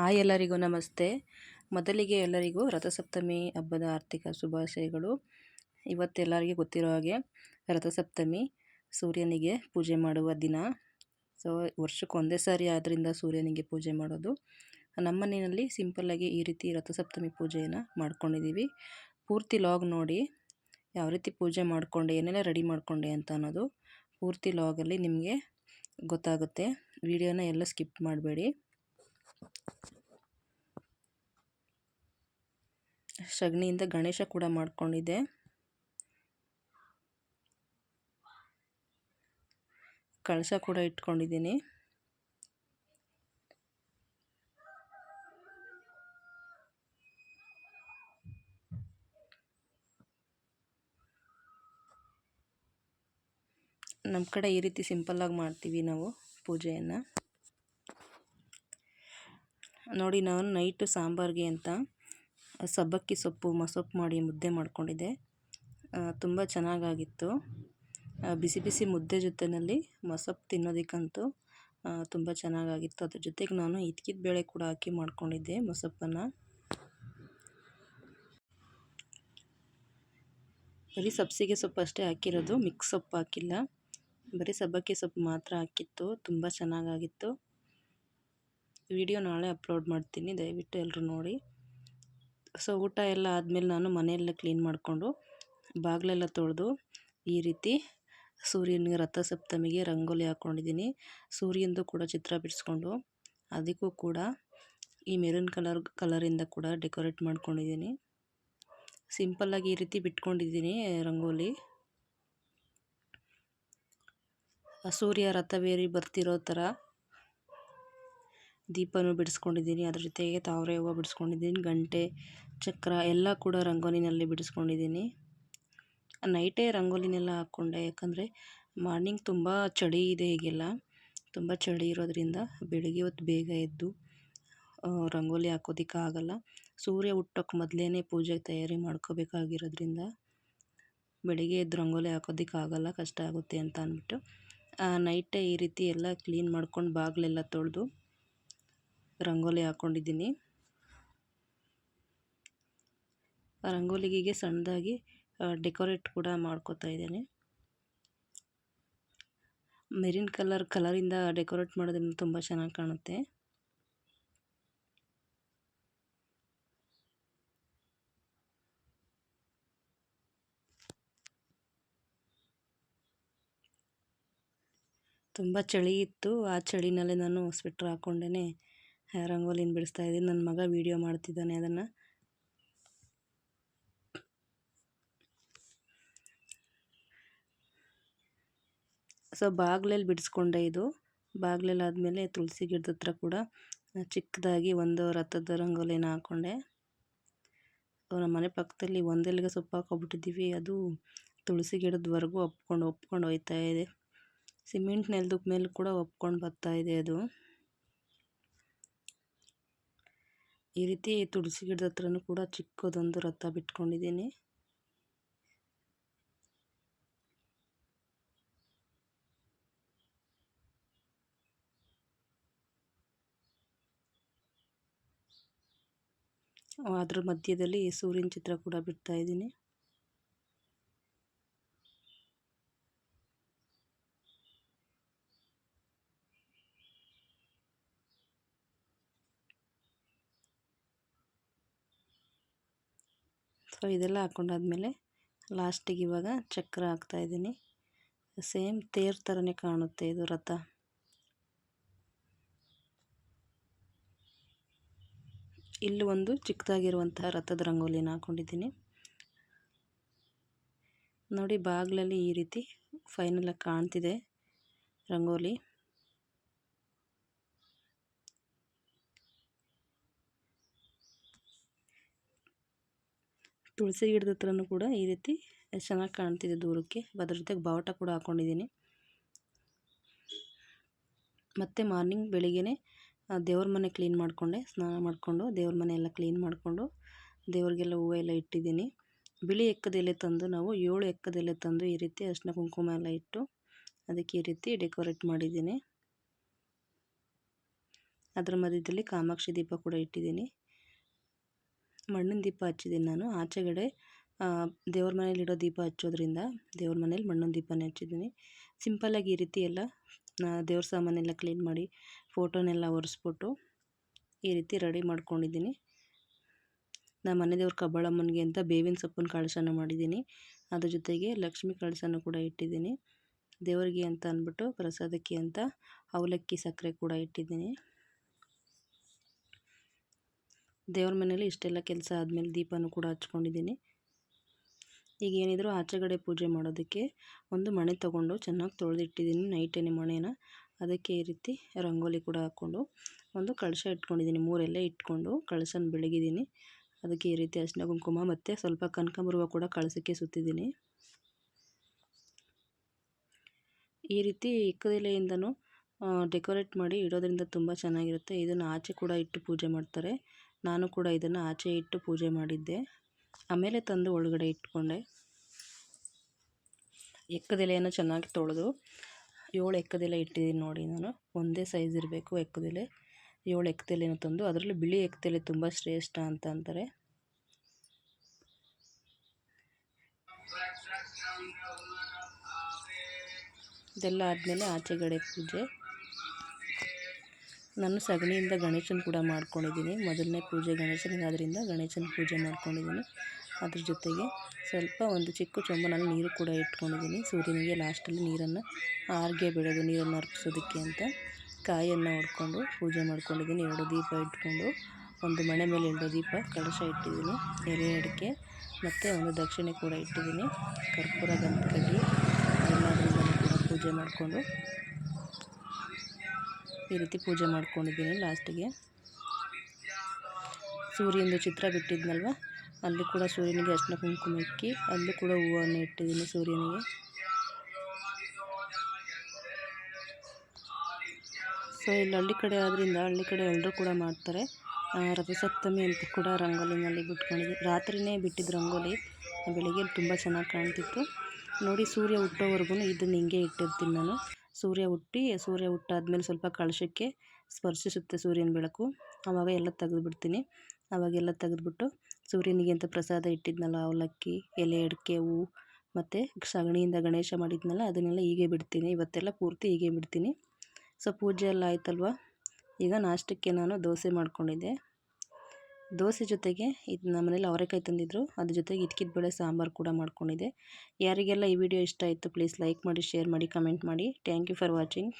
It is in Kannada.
ಹಾಯ್ ಎಲ್ಲರಿಗೂ ನಮಸ್ತೆ. ಮೊದಲಿಗೆ ಎಲ್ಲರಿಗೂ ರಥಸಪ್ತಮಿ ಹಬ್ಬದ ಆರ್ಥಿಕ ಶುಭಾಶಯಗಳು. ಇವತ್ತೆಲ್ಲರಿಗೂ ಗೊತ್ತಿರೋ ಹಾಗೆ ರಥಸಪ್ತಮಿ ಸೂರ್ಯನಿಗೆ ಪೂಜೆ ಮಾಡುವ ದಿನ. ಸೊ, ವರ್ಷಕ್ಕೆ ಒಂದೇ ಸಾರಿ ಆದ್ದರಿಂದ ಸೂರ್ಯನಿಗೆ ಪೂಜೆ ಮಾಡೋದು. ನಮ್ಮ ಮನೆಯಲ್ಲಿ ಸಿಂಪಲ್ಲಾಗಿ ಈ ರೀತಿ ರಥಸಪ್ತಮಿ ಪೂಜೆಯನ್ನು ಮಾಡ್ಕೊಂಡಿದ್ದೀವಿ. ಪೂರ್ತಿ ಲಾಗ್ ನೋಡಿ ಯಾವ ರೀತಿ ಪೂಜೆ ಮಾಡಿಕೊಂಡೆ, ಏನೆಲ್ಲ ರೆಡಿ ಮಾಡಿಕೊಂಡೆ ಅಂತ ಅನ್ನೋದು ಪೂರ್ತಿ ಲಾಗಲ್ಲಿ ನಿಮಗೆ ಗೊತ್ತಾಗುತ್ತೆ. ವಿಡಿಯೋನ ಎಲ್ಲ ಸ್ಕಿಪ್ ಮಾಡಬೇಡಿ. ಸಗಣಿಯಿಂದ ಗಣೇಶ ಕೂಡ ಮಾಡಿಕೊಂಡಿದ್ದೆ ಕಳಸ ಕೂಡ ಇಟ್ಕೊಂಡಿದ್ದೀನಿ. ನಮ್ಮ ಕಡೆ ಈ ರೀತಿ ಸಿಂಪಲ್ಲಾಗಿ ಮಾಡ್ತೀವಿ ನಾವು ಪೂಜೆಯನ್ನು. ನೋಡಿ ನಾನು ನೈಟು ಸಾಂಬಾರಿಗೆ ಅಂತ ಸಬ್ಬಕ್ಕಿ ಸೊಪ್ಪು, ಮಸೊಪ್ಪು ಮಾಡಿ ಮುದ್ದೆ ಮಾಡಿಕೊಂಡಿದ್ದೆ. ತುಂಬ ಚೆನ್ನಾಗಾಗಿತ್ತು. ಬಿಸಿ ಬಿಸಿ ಮುದ್ದೆ ಜೊತೆಯಲ್ಲಿ ಮಸೊಪ್ಪು ತಿನ್ನೋದಕ್ಕಂತೂ ತುಂಬ ಚೆನ್ನಾಗಾಗಿತ್ತು. ಅದ್ರ ಜೊತೆಗೆ ನಾನು ಇದ್ಕಿದ ಬೇಳೆ ಕೂಡ ಹಾಕಿ ಮಾಡಿಕೊಂಡಿದ್ದೆ ಮೊಸಪ್ಪನ್ನು. ಬರೀ ಸಬ್ಸಿಗೆ ಸೊಪ್ಪು ಅಷ್ಟೇ ಹಾಕಿರೋದು, ಮಿಕ್ಸ್ ಸೊಪ್ಪು ಹಾಕಿಲ್ಲ. ಬರೀ ಸಬ್ಬಕ್ಕಿ ಸೊಪ್ಪು ಮಾತ್ರ ಹಾಕಿತ್ತು, ತುಂಬ ಚೆನ್ನಾಗಾಗಿತ್ತು. ವಿಡಿಯೋ ನಾಳೆ ಅಪ್ಲೋಡ್ ಮಾಡ್ತೀನಿ, ದಯವಿಟ್ಟು ಎಲ್ಲರೂ ನೋಡಿ. ಸೊ ಊಟ ಎಲ್ಲ ಆದಮೇಲೆ ನಾನು ಮನೆಯೆಲ್ಲ ಕ್ಲೀನ್ ಮಾಡಿಕೊಂಡು ಬಾಗಿಲೆಲ್ಲ ತೊಳೆದು ಈ ರೀತಿ ಸೂರ್ಯನಿಗೆ ರಥಸಪ್ತಮಿಗೆ ರಂಗೋಲಿ ಹಾಕ್ಕೊಂಡಿದ್ದೀನಿ. ಸೂರ್ಯಂದು ಕೂಡ ಚಿತ್ರ ಬಿಡಿಸ್ಕೊಂಡು ಅದಕ್ಕೂ ಕೂಡ ಈ ಮೆರೂನ್ ಕಲರ್, ಕಲರಿಂದ ಕೂಡ ಡೆಕೋರೇಟ್ ಮಾಡ್ಕೊಂಡಿದ್ದೀನಿ. ಸಿಂಪಲ್ಲಾಗಿ ಈ ರೀತಿ ಬಿಟ್ಕೊಂಡಿದ್ದೀನಿ ರಂಗೋಲಿ. ಸೂರ್ಯ ರಥವೇರಿ ಬರ್ತಿರೋ ಥರ ದೀಪನೂ ಬಿಡಿಸ್ಕೊಂಡಿದ್ದೀನಿ. ಅದ್ರ ಜೊತೆಗೆ ತಾವರೆ ಹೂವು ಬಿಡಿಸ್ಕೊಂಡಿದ್ದೀನಿ. ಗಂಟೆ, ಚಕ್ರ ಎಲ್ಲ ಕೂಡ ರಂಗೋಲಿನಲ್ಲಿ ಬಿಡಿಸ್ಕೊಂಡಿದ್ದೀನಿ. ನೈಟೇ ರಂಗೋಲಿನೆಲ್ಲ ಹಾಕ್ಕೊಂಡೆ. ಯಾಕಂದರೆ ಮಾರ್ನಿಂಗ್ ತುಂಬ ಚಳಿ ಇದೆ ಈಗೆಲ್ಲ ತುಂಬ ಚಳಿ ಇರೋದ್ರಿಂದ ಬೆಳಗ್ಗೆ ಹೊತ್ತು ಬೇಗ ಎದ್ದು ರಂಗೋಲಿ ಹಾಕೋದಿಕ್ಕೆ ಆಗಲ್ಲ. ಸೂರ್ಯ ಹುಟ್ಟೋಕ್ಕೆ ಮೊದಲೇ ಪೂಜೆಗೆ ತಯಾರಿ ಮಾಡ್ಕೋಬೇಕಾಗಿರೋದ್ರಿಂದ ಬೆಳಿಗ್ಗೆ ಎದ್ದು ರಂಗೋಲಿ ಹಾಕೋದಿಕ್ಕೆ ಆಗಲ್ಲ. ಕಷ್ಟ ಆಗುತ್ತೆ ಅಂತ ಅಂದ್ಬಿಟ್ಟು ನೈಟೇ ಈ ರೀತಿ ಎಲ್ಲ ಕ್ಲೀನ್ ಮಾಡ್ಕೊಂಡು ಬಾಗಿಲೆಲ್ಲ ತೊಳೆದು ರಂಗೋಲಿ ಹಾಕ್ಕೊಂಡಿದ್ದೀನಿ ರಂಗೋಲಿಗೆ ಸಣ್ಣದಾಗಿ ಡೆಕೋರೇಟ್ ಕೂಡ ಮಾಡ್ಕೋತಾ ಇದ್ದೇನೆ. ಮೆರಿನ್ ಕಲರ್, ಕಲರಿಂದ ಡೆಕೋರೇಟ್ ಮಾಡೋದ್ರಿಂದ ತುಂಬ ಚೆನ್ನಾಗಿ ಕಾಣುತ್ತೆ. ತುಂಬ ಚಳಿ ಇತ್ತು. ಆ ಚಳಿನಲ್ಲೇ ನಾನು ಸ್ವೆಟ್ರ್ ಹಾಕ್ಕೊಂಡೇ ರಂಗೋಲಿನ ಬಿಡಿಸ್ತಾ ಇದ್ದೀನಿ. ನನ್ನ ಮಗ ವೀಡಿಯೋ ಮಾಡ್ತಿದ್ದಾನೆ ಅದನ್ನು. ಸೊ ಬಾಗ್ಲಲ್ಲಿ ಬಿಡಿಸ್ಕೊಂಡೆ ಇದು. ಬಾಗ್ಲಲ್ಲಿ ಆದಮೇಲೆ ತುಳಸಿ ಗಿಡದ ಹತ್ರ ಕೂಡ ಚಿಕ್ಕದಾಗಿ ಒಂದು ರಥದ ರಂಗೋಲಿನ ಹಾಕ್ಕೊಂಡೆ ನಮ್ಮ ಮನೆ ಪಕ್ಕದಲ್ಲಿ ಒಂದೆಲ್ಲಿಗೆ ಸೊಪ್ಪು ಹಾಕೊಬಿಟ್ಟಿದ್ದೀವಿ ಅದು ತುಳಸಿ ಗಿಡದವರೆಗೂ ಒಪ್ಕೊಂಡು ಒಪ್ಕೊಂಡು ಹೋಯ್ತಾ ಇದೆ. ಸಿಮೆಂಟ್ ನೆಲದ ಮೇಲೆ ಕೂಡ ಒಪ್ಕೊಂಡು ಬರ್ತಾ ಇದೆ ಅದು. ಈ ರೀತಿ ತುಳಸಿ ಗಿಡದ ಹತ್ರನೂ ಕೂಡ ಚಿಕ್ಕದೊಂದು ರಥ ಬಿಟ್ಕೊಂಡಿದ್ದೀನಿ. ಅದ್ರ ಮಧ್ಯದಲ್ಲಿ ಸೂರ್ಯನ ಚಿತ್ರ ಕೂಡ ಬಿಡ್ತಾ ಇದ್ದೀನಿ. ಸೊ ಇದೆಲ್ಲ ಹಾಕ್ಕೊಂಡಾದ್ಮೇಲೆ ಲಾಸ್ಟಿಗೆ ಇವಾಗ ಚಕ್ರ ಹಾಕ್ತಾಯಿದ್ದೀನಿ ಸೇಮ್ ತೇರ್ ಥರನೇ ಕಾಣುತ್ತೆ ಇದು ರಥ. ಇಲ್ಲಿ ಒಂದು ಚಿಕ್ಕದಾಗಿರುವಂತಹ ರಥದ ರಂಗೋಲಿನ ಹಾಕ್ಕೊಂಡಿದ್ದೀನಿ ನೋಡಿ, ಬಾಗಿಲಲ್ಲಿ ಈ ರೀತಿ ಫೈನಲಾಗಿ ಕಾಣ್ತಿದೆ ರಂಗೋಲಿ. ತುಳಸಿ ಗಿಡದ ಹತ್ರನೂ ಕೂಡ ಈ ರೀತಿ ಚೆನ್ನಾಗಿ ಕಾಣ್ತಿದೆ ದೂರಕ್ಕೆ. ಅದ್ರ ಜೊತೆಗೆ ಬಾವುಟ ಕೂಡ ಹಾಕ್ಕೊಂಡಿದ್ದೀನಿ ಮತ್ತು ಮಾರ್ನಿಂಗ್ ಬೆಳಿಗ್ಗೆ ದೇವ್ರ ಮನೆ ಕ್ಲೀನ್ ಮಾಡಿಕೊಂಡೆ, ಸ್ನಾನ ಮಾಡಿಕೊಂಡು, ದೇವ್ರ ಮನೆ ಎಲ್ಲ ಕ್ಲೀನ್ ಮಾಡಿಕೊಂಡು, ದೇವ್ರಿಗೆಲ್ಲ ಹೂವು ಎಲ್ಲ ಇಟ್ಟಿದ್ದೀನಿ. ಬಿಳಿ ಎಕ್ಕದೆಲೆ ತಂದು ನಾವು ಏಳು ಎಕ್ಕದೆಲೆ ತಂದು ಈ ರೀತಿ ಅರ್ಶಿನ ಕುಂಕುಮ ಎಲ್ಲ ಇಟ್ಟು ಅದಕ್ಕೆ ಈ ರೀತಿ ಡೆಕೋರೇಟ್ ಮಾಡಿದ್ದೀನಿ. ಅದರ ಮಧ್ಯದಲ್ಲಿ ಕಾಮಾಕ್ಷಿ ದೀಪ ಕೂಡ ಇಟ್ಟಿದ್ದೀನಿ. ಮಣ್ಣಿನ ದೀಪ ಹಚ್ಚಿದ್ದೀನಿ ನಾನು. ಆಚೆಗಡೆ ದೇವ್ರ ಮನೇಲಿ ಇಡೋ ದೀಪ ಹಚ್ಚೋದ್ರಿಂದ ದೇವ್ರ ಮನೇಲಿ ಮಣ್ಣಿನ ದೀಪನೇ ಹಚ್ಚಿದ್ದೀನಿ. ಸಿಂಪಲ್ಲಾಗಿ ಈ ರೀತಿ ಎಲ್ಲ ದೇವ್ರ ಸಾಮಾನೆಲ್ಲ ಕ್ಲೀನ್ ಮಾಡಿ ಫೋಟೋನೆಲ್ಲ ಒರೆಸ್ಬಿಟ್ಟು ಈ ರೀತಿ ರೆಡಿ ಮಾಡ್ಕೊಂಡಿದ್ದೀನಿ. ನಮ್ಮ ಮನೆ ದೇವ್ರ ಕಬ್ಬಾಳಮ್ಮನಿಗೆ ಅಂತ ಬೇವಿನ ಸೊಪ್ಪಿನ ಕಳಶನ ಮಾಡಿದ್ದೀನಿ. ಅದ್ರ ಜೊತೆಗೆ ಲಕ್ಷ್ಮಿ ಕಳಶನ ಕೂಡ ಇಟ್ಟಿದ್ದೀನಿ. ದೇವರಿಗೆ ಅಂತ ಅಂದ್ಬಿಟ್ಟು ಪ್ರಸಾದಕ್ಕೆ ಅಂತ ಅವಲಕ್ಕಿ ಸಕ್ಕರೆ ಕೂಡ ಇಟ್ಟಿದ್ದೀನಿ. ದೇವ್ರ ಮನೇಲಿ ಇಷ್ಟೆಲ್ಲ ಕೆಲಸ ಆದಮೇಲೆ ದೀಪನೂ ಕೂಡ ಹಚ್ಕೊಂಡಿದ್ದೀನಿ. ಈಗ ಏನಿದ್ರು ಆಚೆಗಡೆ ಪೂಜೆ ಮಾಡೋದಕ್ಕೆ ಒಂದು ಮಣೆ ತೊಗೊಂಡು ಚೆನ್ನಾಗಿ ತೊಳೆದಿಟ್ಟಿದ್ದೀನಿ ನೈಟೇನೆ ಮಣೆನ. ಅದಕ್ಕೆ ಈ ರೀತಿ ರಂಗೋಲಿ ಕೂಡ ಹಾಕ್ಕೊಂಡು ಒಂದು ಕಳಶ ಇಟ್ಕೊಂಡಿದ್ದೀನಿ, ಮೂರೆಲ್ಲ ಇಟ್ಕೊಂಡು ಕಳಶನ ಬೆಳಗಿದ್ದೀನಿ. ಅದಕ್ಕೆ ಈ ರೀತಿ ಅರಿಶಿನ ಕುಂಕುಮ ಮತ್ತು ಸ್ವಲ್ಪ ಕನಕಂಬರುವ ಕೂಡ ಕಳಸಕ್ಕೆ ಸುತ್ತಿದ್ದೀನಿ. ಈ ರೀತಿ ಇಕ್ಕದೆಲೆಯಿಂದನೂ ಡೆಕೋರೇಟ್ ಮಾಡಿ ಇಡೋದ್ರಿಂದ ತುಂಬ ಚೆನ್ನಾಗಿರುತ್ತೆ. ಇದನ್ನು ಆಚೆ ಕೂಡ ಇಟ್ಟು ಪೂಜೆ ಮಾಡ್ತಾರೆ. ನಾನು ಕೂಡ ಇದನ್ನು ಆಚೆ ಇಟ್ಟು ಪೂಜೆ ಮಾಡಿದ್ದೆ. ಆಮೇಲೆ ತಂದು ಒಳಗಡೆ ಇಟ್ಕೊಂಡೆ. ಎಕ್ಕದೆಲೆಯನ್ನು ಚೆನ್ನಾಗಿ ತೊಳೆದು, ಏಳು ಎಕ್ಕದೆಲೆ ಇಟ್ಟಿದ್ದೀನಿ ನೋಡಿ ನಾನು. ಒಂದೇ ಸೈಜ್ ಇರಬೇಕು ಎಕ್ಕದೆಲೆ. ಏಳು ಎಕ್ಕದೆಲೆನ ತಂದು, ಅದರಲ್ಲಿ ಬಿಳಿ ಎಕ್ಕದೆಲೆ ತುಂಬ ಶ್ರೇಷ್ಠ ಅಂತ ಅಂತಾರೆ. ಇದೆಲ್ಲ ಆದಮೇಲೆ ಆಚೆಗಡೆ ಪೂಜೆ. ನಾನು ಸಗಣಿಯಿಂದ ಗಣೇಶನ ಕೂಡ ಮಾಡ್ಕೊಂಡಿದ್ದೀನಿ. ಮೊದಲನೇ ಪೂಜೆ ಗಣೇಶನಿಗೆ ಆದ್ದರಿಂದ ಗಣೇಶನ ಪೂಜೆ ಮಾಡ್ಕೊಂಡಿದ್ದೀನಿ. ಅದ್ರ ಜೊತೆಗೆ ಸ್ವಲ್ಪ ಒಂದು ಚಿಕ್ಕ ಚೊಂಬನಲ್ಲಿ ನೀರು ಕೂಡ ಇಟ್ಕೊಂಡಿದ್ದೀನಿ. ಸೂರ್ಯನಿಗೆ ಲಾಸ್ಟಲ್ಲಿ ನೀರನ್ನು, ಆರ್ಗೆ ಬೆಳೆದು ನೀರನ್ನು ಅರ್ಪಿಸೋದಕ್ಕೆ ಅಂತ ಕಾಯನ್ನು ಹೊಡ್ಕೊಂಡು ಪೂಜೆ ಮಾಡ್ಕೊಂಡಿದ್ದೀನಿ. ಎರಡು ದೀಪ ಇಟ್ಕೊಂಡು ಒಂದು ಮಣೆ ಮೇಲೆ ಎರಡು ದೀಪ, ಕಳಶ ಇಟ್ಟಿದ್ದೀನಿ. ಎಲೆ ಅಡಿಕೆ ಮತ್ತು ಒಂದು ದಕ್ಷಿಣೆ ಕೂಡ ಇಟ್ಟಿದ್ದೀನಿ. ಕರ್ಪೂರ, ಗಂಧಕಡ್ಡಿ ಎಲ್ಲದರಿಂದಲೂ ಕೂಡ ಪೂಜೆ ಮಾಡಿಕೊಂಡು ಈ ರೀತಿ ಪೂಜೆ ಮಾಡ್ಕೊಂಡಿದ್ದೀನಿ ಲಾಸ್ಟಿಗೆ. ಸೂರ್ಯಂದು ಚಿತ್ರ ಬಿಟ್ಟಿದ್ನಲ್ವ? ಅಲ್ಲಿ ಕೂಡ ಸೂರ್ಯನಿಗೆ ಅರ್ಶಿನ ಕುಂಕುಮ ಇಕ್ಕಿ, ಅಲ್ಲೂ ಕೂಡ ಹೂವನ್ನು ಇಟ್ಟಿದ್ದೀನಿ ಸೂರ್ಯನಿಗೆ. ಸೊ ಇಲ್ಲಿ ಹಳ್ಳಿ ಕಡೆ ಆದ್ದರಿಂದ ಹಳ್ಳಿ ಕಡೆ ಎಲ್ಲರೂ ಕೂಡ ಮಾಡ್ತಾರೆ. ರಥಸಪ್ತಮಿ ಅಂತ ಕೂಡ ರಂಗೋಲಿನಲ್ಲಿ ಬಿಟ್ಕೊಂಡಿದ್ವಿ ರಾತ್ರಿಯೇ ಬಿಟ್ಟಿದ್ದು ರಂಗೋಲಿ ಬೆಳಗ್ಗೆ ತುಂಬ ಚೆನ್ನಾಗಿ ಕಾಣ್ತಿತ್ತು. ನೋಡಿ, ಸೂರ್ಯ ಹುಟ್ಟೋವರೆಗೂ ಇದನ್ನು ಹಿಂಗೆ ಇಟ್ಟಿರ್ತೀನಿ ನಾನು. ಸೂರ್ಯ ಹುಟ್ಟಿ, ಸೂರ್ಯ ಹುಟ್ಟಾದ್ಮೇಲೆ ಸ್ವಲ್ಪ ಕಳಶಕ್ಕೆ ಸ್ಪರ್ಶಿಸುತ್ತೆ ಸೂರ್ಯನ ಬೆಳಕು. ಆವಾಗ ಎಲ್ಲ ತೆಗೆದುಬಿಡ್ತೀನಿ. ಆವಾಗೆಲ್ಲ ತೆಗೆದುಬಿಟ್ಟು ಸೂರ್ಯನಿಗೆ ಅಂತ ಪ್ರಸಾದ ಇಟ್ಟಿದ್ನಲ್ಲ, ಅವಲಕ್ಕಿ, ಎಲೆ, ಅಡಿಕೆ ಹೂವು ಮತ್ತು ಸಗಣಿಯಿಂದ ಗಣೇಶ ಮಾಡಿದ್ನಲ್ಲ, ಅದನ್ನೆಲ್ಲ ಹೀಗೆ ಬಿಡ್ತೀನಿ. ಇವತ್ತೆಲ್ಲ ಪೂರ್ತಿ ಹೀಗೆ ಬಿಡ್ತೀನಿ. ಸೊ ಪೂಜೆ ಎಲ್ಲ ಆಯ್ತಲ್ವ? ಈಗ ನಾಷ್ಟಕ್ಕೆ ನಾನು ದೋಸೆ ಮಾಡ್ಕೊಂಡಿದ್ದೆ. ದೋಸೆ ಜೊತೆಗೆ ಇದು ನಮ್ಮ ಮನೇಲಿ ಅವರೆಕಾಯಿ ತಂದಿದ್ದರು ಅದ್ರ ಜೊತೆಗೆ ಇದ್ಕಿದ ಬೇಳೆ ಸಾಂಬಾರು ಕೂಡ ಮಾಡ್ಕೊಂಡಿದ್ದೆ. ಯಾರಿಗೆಲ್ಲ ಈ ವಿಡಿಯೋ ಇಷ್ಟ ಆಯಿತು ಪ್ಲೀಸ್ ಲೈಕ್ ಮಾಡಿ ಶೇರ್ ಮಾಡಿ ಕಮೆಂಟ್ ಮಾಡಿ. Thank you for watching